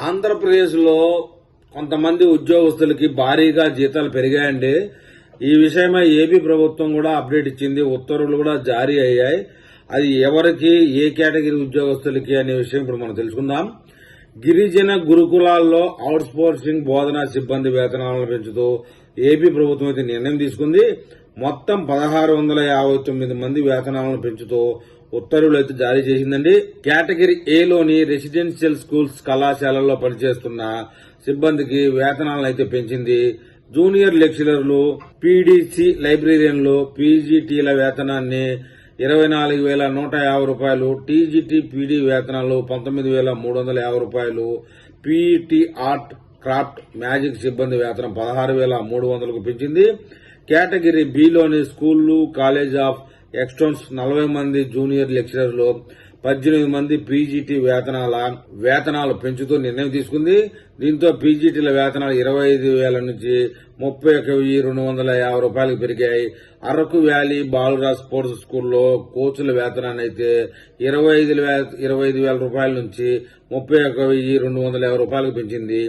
ఆంధ్రప్రదేశ్లో కొంతమంది ఉద్యోగస్తులకి భారీగా జీతాలు పెరిగాయండి. ఈ విషయమై ఏపీ ప్రభుత్వం కూడా అప్డేట్ ఇచ్చింది. ఉత్తర్వులు కూడా జారీ అయ్యాయి. అది ఎవరికి ఏ కేటగిరీ ఉద్యోగస్తులకి అనే విషయం ఇప్పుడు మనం తెలుసుకుందాం. గిరిజన గురుకులాల్లో అవుట్సోర్సింగ్ బోధనా సిబ్బంది వేతనాలను పెంచుతూ ఏపీ ప్రభుత్వం అయితే నిర్ణయం తీసుకుంది. మొత్తం పదహారు వందల యాభై తొమ్మిది మంది వేతనాలను పెంచుతూ ఉత్తర్వులు అయితే జారీ చేసిందండి. కేటగిరీ ఏలోని రెసిడెన్షియల్ స్కూల్స్ కళాశాలల్లో పనిచేస్తున్న సిబ్బందికి వేతనాలను అయితే పెంచింది. జూనియర్ లెక్చరర్లు పీడీసీ లైబ్రేరియన్లు పీజీటీల వేతనాన్ని ఇరవై నాలుగు వేల నూట యాభై రూపాయలు. టీజీటీ పీడీ వేతనాలు పంతొమ్మిది వేల మూడు వందల యాభై రూపాయలు. పీఈటీ ఆర్ట్ క్రాఫ్ట్ మ్యాజిక్ సిబ్బంది వేతనం పదహారు వేల మూడు వందలకు పెంచింది. కేటగిరీ బిలోని స్కూళ్ళు కాలేజ్ ఆఫ్ ఎక్స్టోన్స్ నలభై మంది జూనియర్ లెక్చరర్లు పద్దెనిమిది మంది పీజీటీ వేతనాల వేతనాలు పెంచుతూ నిర్ణయం తీసుకుంది. దీంతో పీజీటీల వేతనాలు ఇరవై ఐదు వేల నుంచి ముప్పై ఒక వెయ్యి రెండు వందల యాభై రూపాయలకు పెరిగాయి. అరకు వ్యాలీ బాలురా స్పోర్ట్స్ స్కూల్లో కోచ్ల వేతనాన్ని అయితే ఇరవై ఐదు ఇరవై ఐదు వేల రూపాయల నుంచి ముప్పై ఒక వెయ్యి రెండు వందల యాభై రూపాయలకు పెంచింది.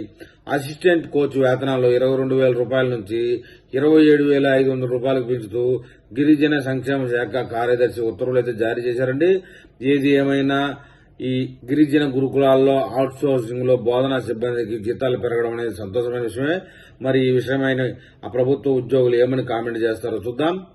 అసిస్టెంట్ కోచ్ వేతనాలు ఇరవై రెండు వేల రూపాయల నుంచి ఇరవై ఏడు వేల ఐదు వందల రూపాయలకు పెంచుతూ గిరిజన సంక్షేమ శాఖ కార్యదర్శి ఉత్తర్వులు అయితే జారీ చేశారండి. ఏది ఏమైనా ఈ గిరిజన గురుకులాల్లో అవుట్ సోర్సింగ్లో బోధనా సిబ్బందికి జీతాలు పెరగడం అనేది సంతోషమైన విషయమే. మరి ఈ విషయమైన ఆ ప్రభుత్వ ఉద్యోగులు ఏమని కామెంట్ చేస్తారో చూద్దాం.